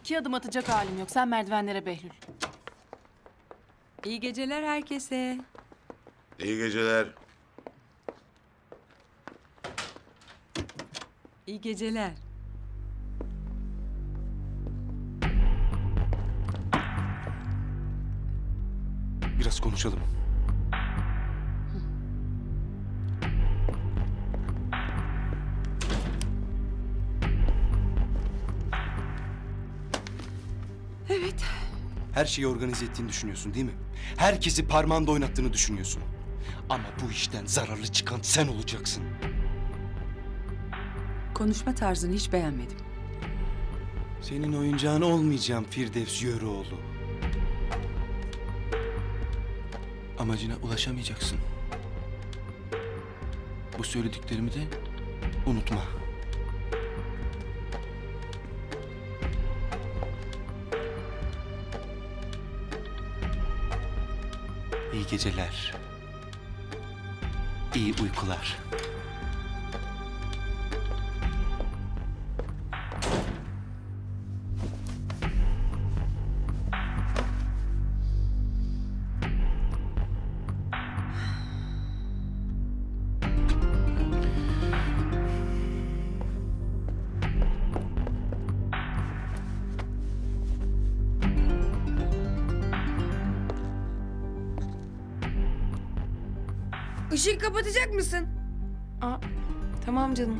İki adım atacak halim yok. Sen merdivenlere Behlül. İyi geceler herkese. İyi geceler. İyi geceler. Biraz konuşalım. Her şeyi organize ettiğini düşünüyorsun değil mi? Herkesi parmağında oynattığını düşünüyorsun. Ama bu işten zararlı çıkan sen olacaksın. Konuşma tarzını hiç beğenmedim. Senin oyuncağın olmayacağım Firdevs Yöreoğlu. Amacına ulaşamayacaksın. Bu söylediklerimi de unutma. İyi geceler. İyi uykular. Işığı kapatacak mısın? Aa, tamam canım.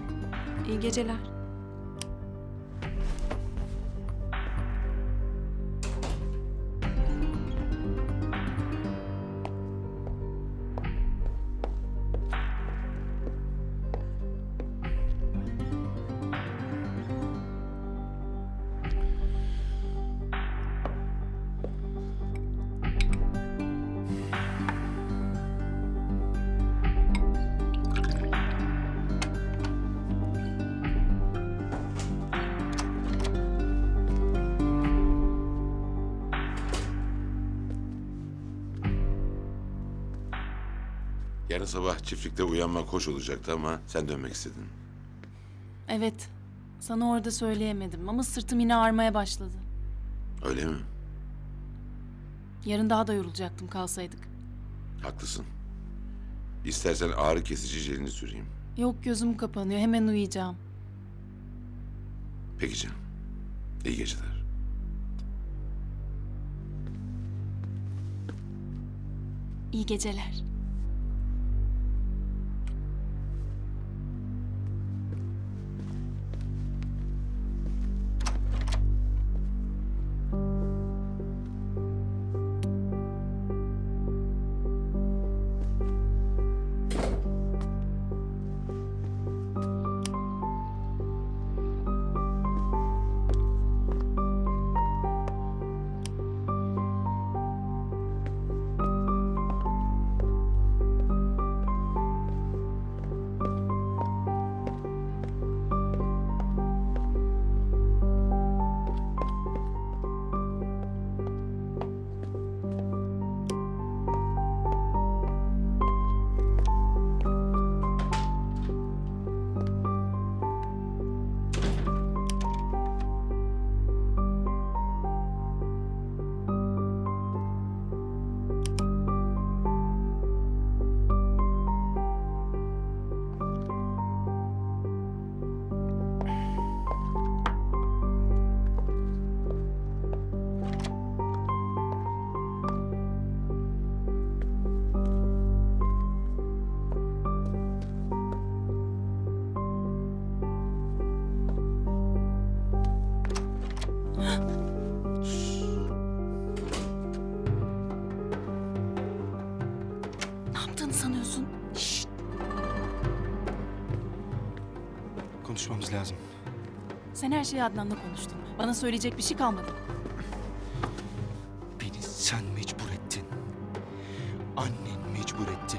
İyi geceler. Yarın sabah çiftlikte uyanmak hoş olacaktı ama sen dönmek istedin. Evet. Sana orada söyleyemedim ama sırtım yine ağrımaya başladı. Öyle mi? Yarın daha da yorulacaktım kalsaydık. Haklısın. İstersen ağrı kesici jelini süreyim. Yok gözüm kapanıyor. Hemen uyuyacağım. Peki canım. İyi geceler. İyi geceler. Konuşmamız lazım. Sen her şeyi Adnan'la konuştun. Bana söyleyecek bir şey kalmadı. Beni sen mecbur ettin. Annen mecbur etti.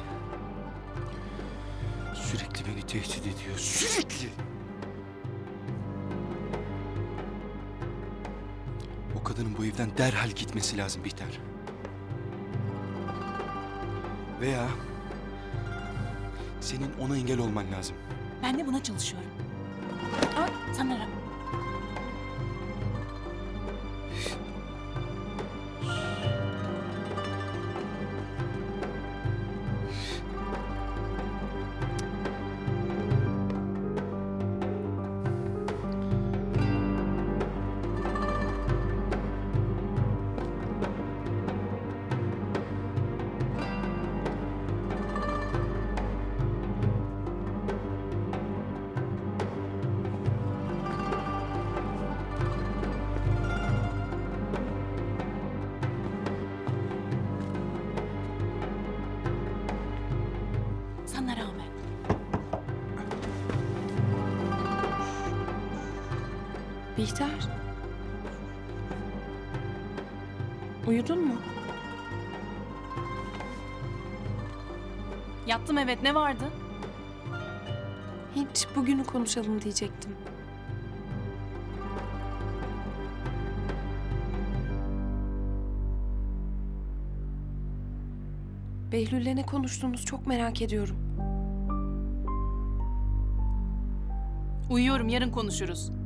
Sürekli beni tehdit ediyor. Sürekli. O kadının bu evden derhal gitmesi lazım Bihter. Veya senin ona engel olman lazım. Ben de buna çalışıyorum. Aa, sen. Bihter. Uyudun mu? Yattım evet ne vardı? Hiç bugünü konuşalım diyecektim. Behlül'le ne konuştunuz çok merak ediyorum. Uyuyorum yarın konuşuruz.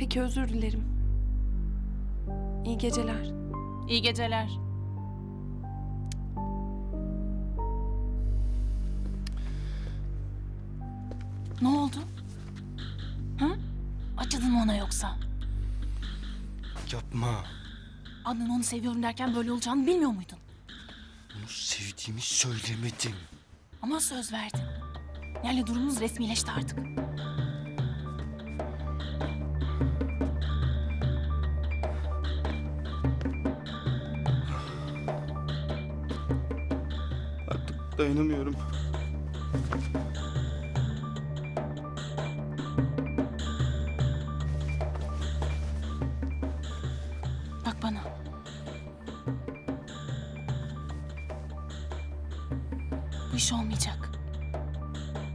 Peki özür dilerim. İyi geceler. İyi geceler. Ne oldu? Hı? Acıdın mı ona yoksa? Yapma. Adnan onu seviyorum derken böyle olacağını bilmiyor muydun? Onu sevdiğimi söylemedim. Ama söz verdin. Yani durumumuz resmileşti artık. Dayanamıyorum. Bak bana. Bu iş olmayacak.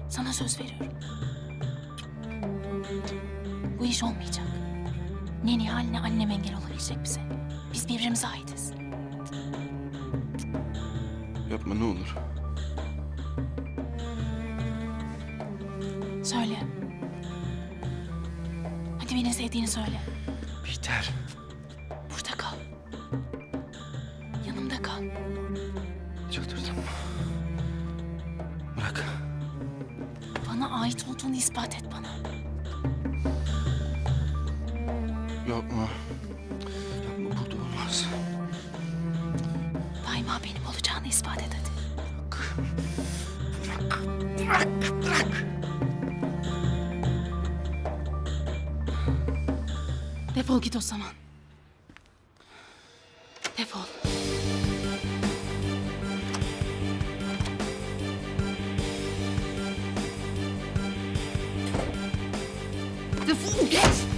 Sana söz veriyorum. Bu iş olmayacak. Ne Nihal ne annem engel olabilecek bize. Biz birbirimize aitiz. Yapma ne olur. Söyle. Hadi beni sevdiğini söyle. Bihter. Burada kal. Yanımda kal. Çıldırdım. Bırak. Bana ait olduğunu ispat et bana. Yapma. Yapma burada olmaz. Daima benim olacağını ispat et hadi. Defol git o zaman. Defol. Defol git.